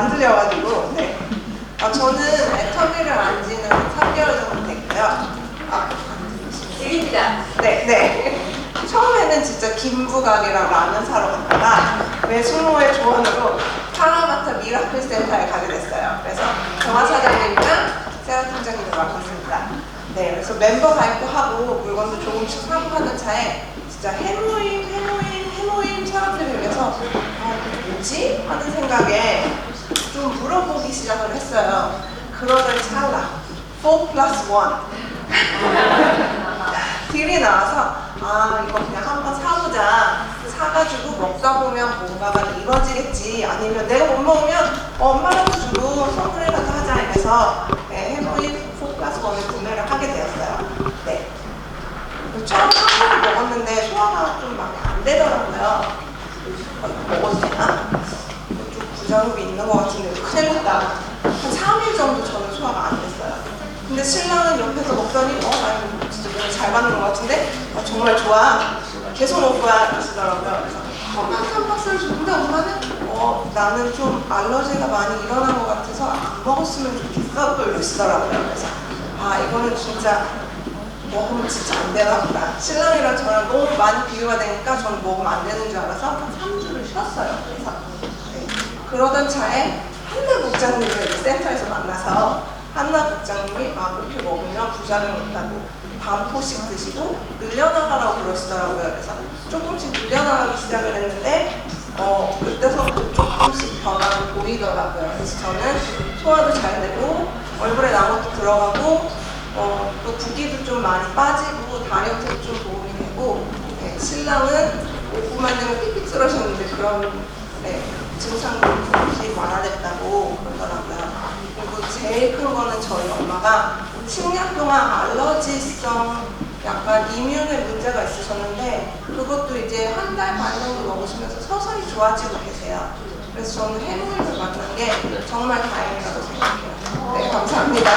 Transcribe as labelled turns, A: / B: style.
A: 안 들려가지고 네. 아, 저는 애터미를 안 지는 3개월 정도 됐고요. 아,
B: 드립니다.
A: 네, 네. 처음에는 진짜 김부각이랑 라면 사러 갔다가 외숙모의 조언으로 파라마타 미라클 센터에 가게 됐어요. 그래서 정화 사장님이랑 세라 팀장님을 맡았습니다. 네, 그래서 멤버 가입도 물건도 조금씩 사고 하는 차에 진짜 해모임, 해모임, 해모임 사람들을 위해서 아, 뭐지? 하는 생각에 좀 물어보기 시작을 했어요. 그러던 찰나. 4 플러스 1 딜이 나와서 아 이거 그냥 한번 사보자. 사가지고 먹다 보면 뭔가가 이루어지겠지. 아니면 내가 못 먹으면 어, 엄마라도 주고 선물이라도 하자. 이래서 네, 해보인 포크라스 원을 구매를 하게 되었어요 네. 처음 한 번을 먹었는데 소화가 좀 많이 안 되더라고요 어, 이거 먹어도 되나? 좀 부작용이 있는 것 같은데 큰일 났다. 한 3일 정도 저는 소화가 안 됐어요. 근데 신랑은 옆에서 먹더니 어, 나 이거 진짜 너무 잘 받는 것 같은데? 어, 정말 좋아. 계속 먹을 거야 이러시더라고요. 그래서 엄마한테 한 박스를 줬는데 엄마는 어, 나는 좀 알러지가 많이 일어난 것 같아서 안 먹었으면 좋겠어. 또 이러시더라고요. 그래서 아 이거는 진짜 먹으면 진짜 안 되나 보다. 신랑이랑 저랑 너무 많이 비교가 되니까 저는 먹으면 안 되는 줄 알아서 한 3주를 쉬었어요. 그래서 네. 그러던 차에 한나 국장님을 센터에서 만나서 한나 국장님이 아 그렇게 먹으면 부작용 있다고 반포씩 드시고 늘려나가라고 그러시더라고요. 그래서 조금씩 늘려나가기 시작을 했는데 어 그때서부터 조금씩 변화가 보이더라고요. 그래서 저는 소화도 잘 되고 얼굴에 나무도 들어가고 어, 또 붓기도 좀 많이 빠지고 다이어트도 좀 도움이 되고 네, 신랑은 5분만 되면 삐삐 쓰러졌는데 그런 네, 조금씩 완화됐다고 그러더라고요. 그리고 제일 큰 거는 저희 엄마가 10년 동안 알러지성 약간 이뮨에 문제가 있으셨는데 그것도 이제 한 달 반 정도 먹으시면서 서서히 좋아지고 계세요. 그래서 저는 해물을 만난 게 정말 다행이라고 생각해요. 네, 감사합니다.